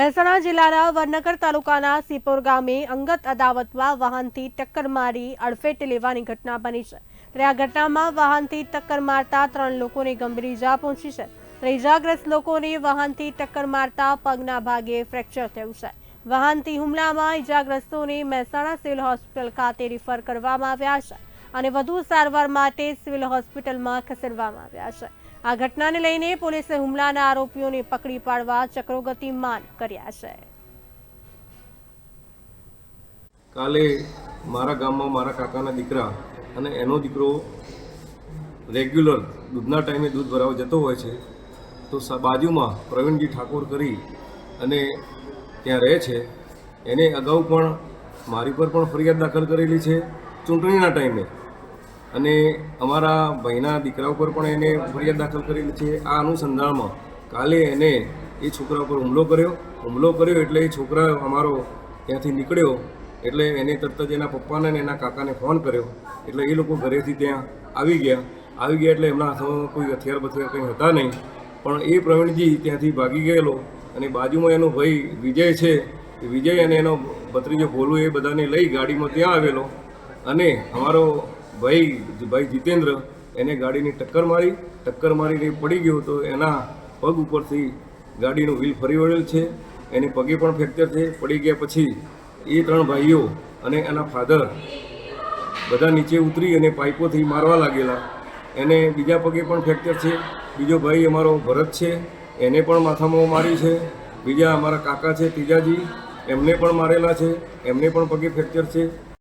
મહેસાણા જિલ્લાના વડનગર તાલુકાના સિપોર ગામે અંગત અદાવતમાં વાહનથી ટક્કર મારી અડફેટે લેવાની ઘટના બની છે. ત્યારે આ ઘટનામાં વાહનથી ટક્કર મારતા ત્રણ લોકોને ગંભીર ઈજા પહોંચી છે. ત્યારે ઈજાગ્રસ્ત લોકોને વાહનથી ટક્કર મારતા પગના ભાગે ફ્રેક્ચર થયું છે. વાહનથી હુમલામાં ઇજાગ્રસ્તોને મહેસાણા સિવિલ હોસ્પિટલ ખાતે રિફર કરવામાં આવ્યા છે. અને વધુ સારવાર માટે સિવિલ હોસ્પિટલમાં ખસેડવામાં આવ્યા છે. આ ઘટનાને લઈને પોલીસે હુમલાના આરોપીઓને પકડી પાડવા ચક્રોગતિમાન કર્યા છે. કાલે મારા ગામમાં મારા કાકાના દીકરા અને એનો દીકરો રેગ્યુલર દૂધના ટાઈમે દૂધ ભરાવા જતો હોય છે, તો બાજુમાં પ્રવીણજી ઠાકોર કરી અને ત્યાં રહે છે. એને અગાઉ પણ મારી પર પણ ફરિયાદ દાખલ કરેલી છે. ચૂંટણીના ટાઈમે. અને અમારા ભાઈના દીકરા ઉપર પણ એને ફરિયાદ દાખલ કરેલી છે. આ અનુસંધાનમાં કાલે એને એ છોકરા ઉપર હુમલો કર્યો. હુમલો કર્યો એટલે એ છોકરા અમારો ત્યાંથી નીકળ્યો. એટલે એને તરત જ એના પપ્પાને અને એના કાકાને ફોન કર્યો. એટલે એ લોકો ઘરેથી ત્યાં આવી ગયા. આવી ગયા એટલે એમના હાથમાં કોઈ હથિયાર બથિયાર કંઈ હતા નહીં. પણ એ પ્રવીણજી ત્યાંથી ભાગી ગયેલો અને બાજુમાં એનો ભાઈ વિજય છે. વિજય અને એનો ભત્રીજો ભોલું એ બધાને લઈ ગાડીમાં ત્યાં આવેલો. અને અમારો ભાઈ ભાઈ જીતેન્દ્ર, એને ગાડીની ટક્કર મારી. ટક્કર મારીને પડી ગયો તો એના પગ ઉપરથી ગાડીનું વ્હીલ ફરી વળેલ છે. એને પગે પણ ફ્રેક્ચર છે. પડી ગયા પછી એ ત્રણ ભાઈઓ અને એના ફાધર બધા નીચે ઉતરી અને પાઇપોથી મારવા લાગેલા. એને બીજા પગે પણ ફ્રેક્ચર છે. બીજો ભાઈ અમારો ભરત છે. એને પણ માથામાં મારી છે. બીજા અમારા કાકા છે, ત્રીજાજી. એમને પણ મારેલા છે. એમને પણ પગે ફ્રેક્ચર છે.